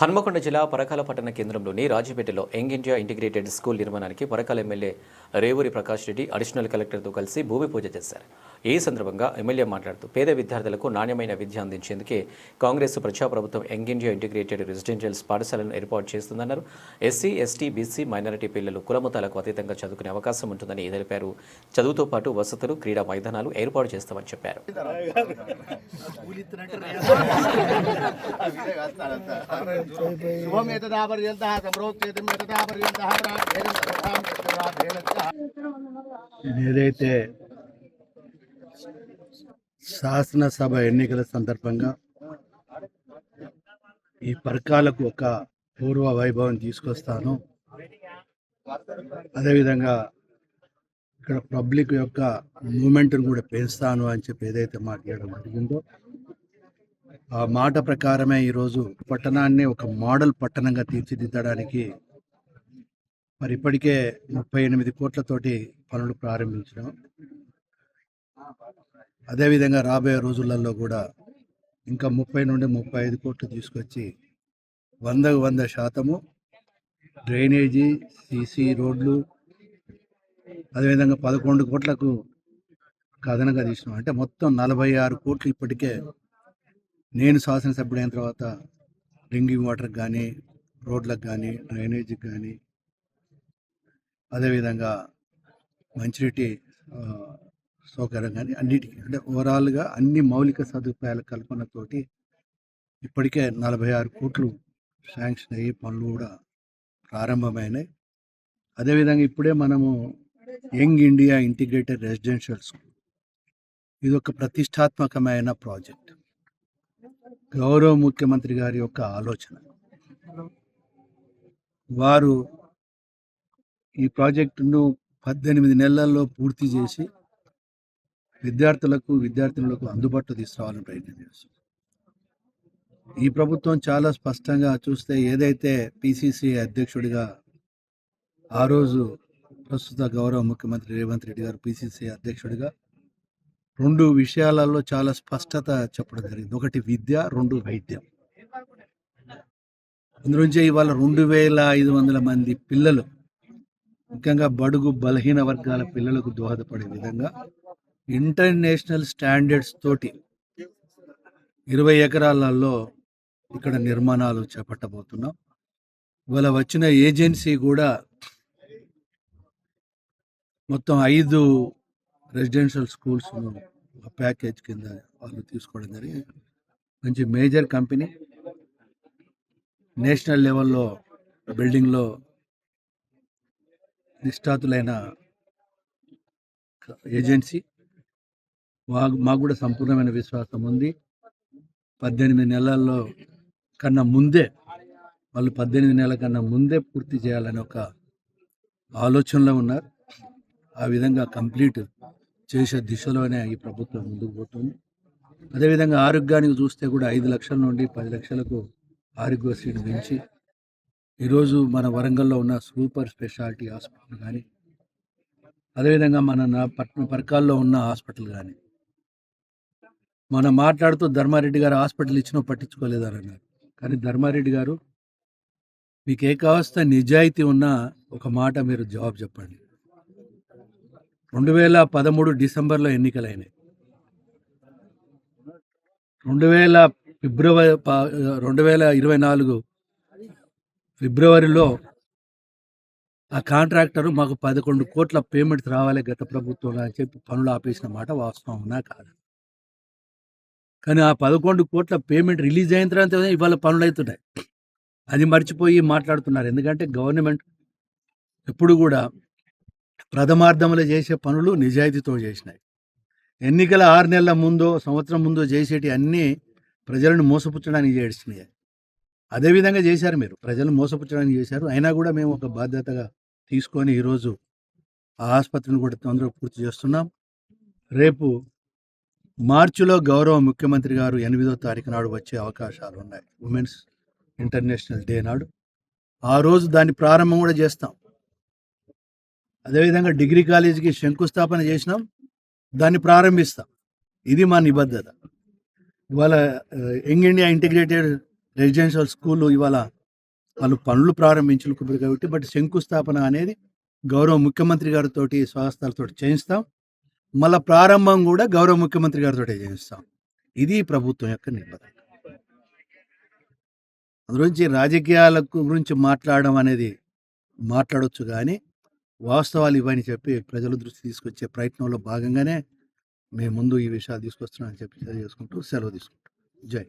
హన్మకొండ జిల్లా పరకాల పట్టణ కేంద్రంలోని రాజపేటలో యంగ్ ఇండియా ఇంటిగ్రేటెడ్ స్కూల్ నిర్మాణానికి Parakala M L A Revuri Prakash Reddy additional కలెక్టర్తో కలిసి భూమి పూజ చేశారు. ఈ సందర్భంగా ఎమ్మెల్యే మాట్లాడుతూ పేద విద్యార్థులకు నాణ్యమైన విద్య అందించేందుకే కాంగ్రెస్ ప్రజాప్రభుత్వం యంగ్ ఇండియా ఇంటిగ్రేటెడ్ రెసిడెన్షియల్ పాఠశాలను ఏర్పాటు చేస్తుందన్నారు. ఎస్సీ ఎస్టీ బీసీ మైనారిటీ పిల్లలు కులమతాలకు అతీతంగా చదువుకునే అవకాశం ఉంటుందని తెలిపారు. చదువుతో పాటు వసతులు క్రీడా మైదానాలు ఏర్పాటు చేస్తామని చెప్పారు. ఏదైతే శాసనసభ ఎన్నికల సందర్భంగా ఈ పరకాలకు ఒక పూర్వ వైభవం తీసుకొస్తాను. అదేవిధంగా ఇక్కడ పబ్లిక్ యొక్క మూమెంట్ను కూడా పెంచుతాను అని చెప్పి ఏదైతే మాట్లాడడం జరిగిందో ఆ మాట ప్రకారమే ఈరోజు పట్టణాన్ని ఒక మోడల్ పట్టణంగా తీర్చిదిద్దడానికి మరి ఇప్పటికే ముప్పై ఎనిమిది కోట్లతోటి పనులు ప్రారంభించడం అదేవిధంగా రాబోయే రోజులలో కూడా ఇంకా ముప్పై నుండి ముప్పై ఐదు కోట్లు తీసుకొచ్చి వందకు వంద శాతము డ్రైనేజీ సీసీ రోడ్లు అదేవిధంగా పదకొండు కోట్లకు కథనంగా తీసినాం. అంటే మొత్తం నలభై ఆరు కోట్లు ఇప్పటికే నేను శాసనసభ్యుడైన తర్వాత డ్రింకింగ్ వాటర్కి కానీ రోడ్లకు కానీ డ్రైనేజీకి కానీ అదేవిధంగా మంచినీటి సౌకర్యం కానీ అన్నిటికీ అంటే ఓవరాల్గా అన్ని మౌలిక సదుపాయాల కల్పనతోటి ఇప్పటికే నలభై ఆరు కోట్లు శాంక్షన్ అయ్యి పనులు కూడా ప్రారంభమైనాయి. అదేవిధంగా ఇప్పుడే మనము young India integrated residential school. ఇది ఒక ప్రతిష్టాత్మకమైన ప్రాజెక్ట్. గౌరవ ముఖ్యమంత్రి గారి యొక్క ఆలోచన. వారు ఈ ప్రాజెక్టును పద్దెనిమిది నెలల్లో పూర్తి చేసి విద్యార్థులకు విద్యార్థినులకు అందుబాటులో తీసుకురావాలని ప్రయత్నం చేస్తుంది ఈ ప్రభుత్వం చాలా స్పష్టంగా చూస్తే ఏదైతే పిసిసి అధ్యక్షుడిగా ఆ రోజు ప్రస్తుత గౌరవ ముఖ్యమంత్రి రేవంత్ రెడ్డి గారు పిసిసి అధ్యక్షుడిగా రెండు విషయాలలో చాలా స్పష్టత చెప్పడం జరిగింది. ఒకటి విద్య రెండు వైద్యం. అందులోంచి ఇవాళ రెండు వేల ఐదు వందల మంది పిల్లలు ముఖ్యంగా బడుగు బలహీన వర్గాల పిల్లలకు దోహదపడే విధంగా ఇంటర్నేషనల్ స్టాండర్డ్స్ తోటి ఇరవై ఎకరాలలో ఇక్కడ నిర్మాణాలు చేపట్టబోతున్నాం. ఇవాళ వచ్చిన ఏజెన్సీ కూడా మొత్తం ఐదు రెసిడెన్షియల్ ఒక ప్యాకేజ్ కింద వాళ్ళు తీసుకోవడం జరిగింది. మంచి మేజర్ కంపెనీ. నేషనల్ లెవెల్లో బిల్డింగ్లో నిష్ఠాతులైన ఏజెన్సీ. మా మాకు కూడా సంపూర్ణమైన విశ్వాసం ఉంది. పద్దెనిమిది నెలల్లో కన్నా ముందే వాళ్ళు పద్దెనిమిది నెలల కన్నా ముందే పూర్తి చేయాలని ఒక ఆలోచనలో ఉన్నారు. ఆ విధంగా కంప్లీట్ చేసే దిశలోనే ఈ ప్రభుత్వం ముందుకు పోతుంది. అదేవిధంగా ఆరోగ్యానికి చూస్తే కూడా ఐదు లక్షల నుండి పది లక్షలకు ఆరోగ్యశ్రీని పెంచి ఈరోజు మన వరంగల్లో ఉన్న సూపర్ స్పెషాలిటీ హాస్పిటల్ కానీ అదేవిధంగా మన నా పట్న పరకాల్లో ఉన్న హాస్పిటల్ కానీ. మనం మాట్లాడుతూ ధర్మారెడ్డి గారు హాస్పిటల్ ఇచ్చినా పట్టించుకోలేదని అన్నారు కానీ ధర్మారెడ్డి గారు మీకు ఏ కావస్త నిజాయితీ ఉన్నా ఒక మాట మీరు జవాబు చెప్పండి. రెండు వేల పదమూడు డిసెంబర్లో ఎన్నికలైనాయి. రెండు వేల ఫిబ్రవరి రెండు వేల ఇరవై నాలుగు ఫిబ్రవరిలో ఆ కాంట్రాక్టర్ మాకు పదకొండు కోట్ల పేమెంట్స్ రావాలి గత ప్రభుత్వంలో అని చెప్పి పనులు ఆపేసిన మాట వాస్తవం ఉన్నా కాదు? కానీ ఆ పదకొండు కోట్ల పేమెంట్ రిలీజ్ అయిన తర్వాత ఇవాళ పనులు అవుతున్నాయి. అది మర్చిపోయి మాట్లాడుతున్నారు. ఎందుకంటే గవర్నమెంట్ ఎప్పుడు కూడా ప్రథమార్థంలో చేసే పనులు నిజాయితీతో చేసినాయి. ఎన్నికల ఆరు నెలల ముందో సంవత్సరం ముందో చేసేటి అన్నీ ప్రజలను మోసపుచ్చడానికి చేసినాయి అదేవిధంగా చేశారు మీరు. ప్రజలను మోసపుచ్చడానికి చేశారు. అయినా కూడా మేము ఒక బాధ్యతగా తీసుకొని ఈరోజు ఆ ఆసుపత్రిని కూడా తొందరగా పూర్తి చేస్తున్నాం. రేపు మార్చిలో గౌరవ ముఖ్యమంత్రి గారు ఎనిమిదో తారీఖు నాడు వచ్చే అవకాశాలు ఉన్నాయి ఉమెన్స్ ఇంటర్నేషనల్ డే నాడు. ఆ రోజు దాని ప్రారంభం కూడా చేస్తాం. అదేవిధంగా డిగ్రీ కాలేజీకి శంకుస్థాపన చేసినాం. దాన్ని ప్రారంభిస్తాం. ఇది మా నిబద్ధత. ఇవాళ young India integrated residential school ఇవాళ వాళ్ళు పనులు ప్రారంభించుకుంటారు కాబట్టి బట్ శంకుస్థాపన అనేది గౌరవ ముఖ్యమంత్రి గారితో స్వహస్తాలతో చేయిస్తాం. మళ్ళా ప్రారంభం కూడా గౌరవ ముఖ్యమంత్రి గారితో చేయిస్తాం. ఇది ప్రభుత్వం యొక్క నిబద్ధత. గురించి రాజకీయాల గురించి మాట్లాడడం అనేది మాట్లాడవచ్చు కానీ వాస్తవాలు ఇవని చెప్పి ప్రజల దృష్టి తీసుకొచ్చే ప్రయత్నంలో భాగంగానే మేము ముందు ఈ విషయాలు తీసుకొస్తున్నామని చెప్పి తెలియజేసుకుంటూ సెలవు తీసుకుంటాం జై